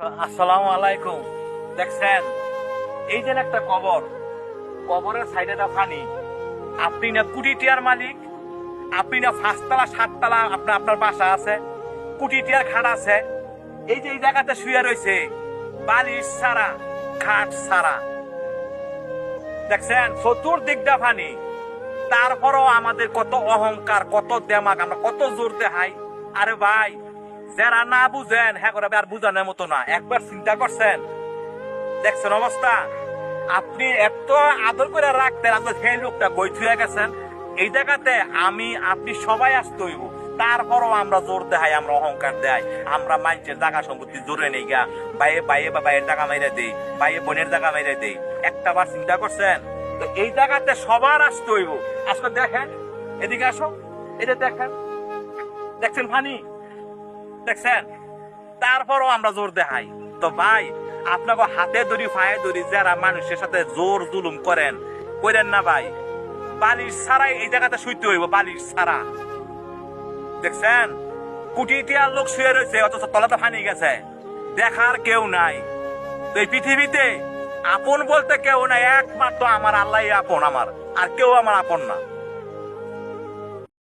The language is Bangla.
আসসালামু আলাইকুম। দেখছেন? এই যে একটা কবর, কবরের সাইডে একটা পানি আপনি না কুড়ি টিয়ার মালিক, আপনি না পাঁচতলা, সাততলা আপনার আপনার বাসা আছে, কুটি টিয়ার খাট আছে। এই যে এই জায়গাতে শুয়ে রয়েছে, বালিশ সারা খাট সারা দেখছেন? চতুর্দিকটা পানি তারপরও আমাদের কত অহংকার, কত দেমাগ আমরা কত জোর দেখাই আরে ভাই যারা না বুঝেন হ্যাঁ আর বুঝানোর মতো না। একবার চিন্তা করছেন? দেখছেন অবস্থা? আপনি এত আদর করে রাখতেন আপনার সেই লোকটা বই থুয়ে গেছেন। এই জায়গাতে আমি, আপনি সবাই আসতে হইব। তারপরও আমরা জোর দেখাই আমরা অহংকার দেয় আমরা মানুষের জায়গা সম্পত্তি জোরে নেই গা বাইয়ে বাইয়ে বা বাইয়ের জায়গা মাইরে দেই বাইয়ে বোনের জায়গা মাইরে দেই। একটা বার চিন্তা করছেন? তো এই জায়গাতে সবার আসতে হইব। আজকে দেখেন, এদিকে আসো, এটা দেখেন। দেখছেন ফানি? দেখছেন? তারপরও আমরা জোর দেখাই। তো ভাই, আপনাকে হাতে ধরি, পায়ে ধরি, যারা মানুষের সাথে জোর জুলুম করেন করেন না ভাই, বালিশ ছাড়াই এই জায়গাতে শুইতে হইব, বালিশ ছাড়া। দেখছেন? কোটি টিয়ার লোক শুয়ে রয়েছে, অথচ তলাতে ফানি গেছে। দেখার কেউ নাই। তো এই পৃথিবীতে আপন বলতে কেউ নাই, একমাত্র আমার আল্লাহ আপন আমার, আর কেউ আমার আপন না।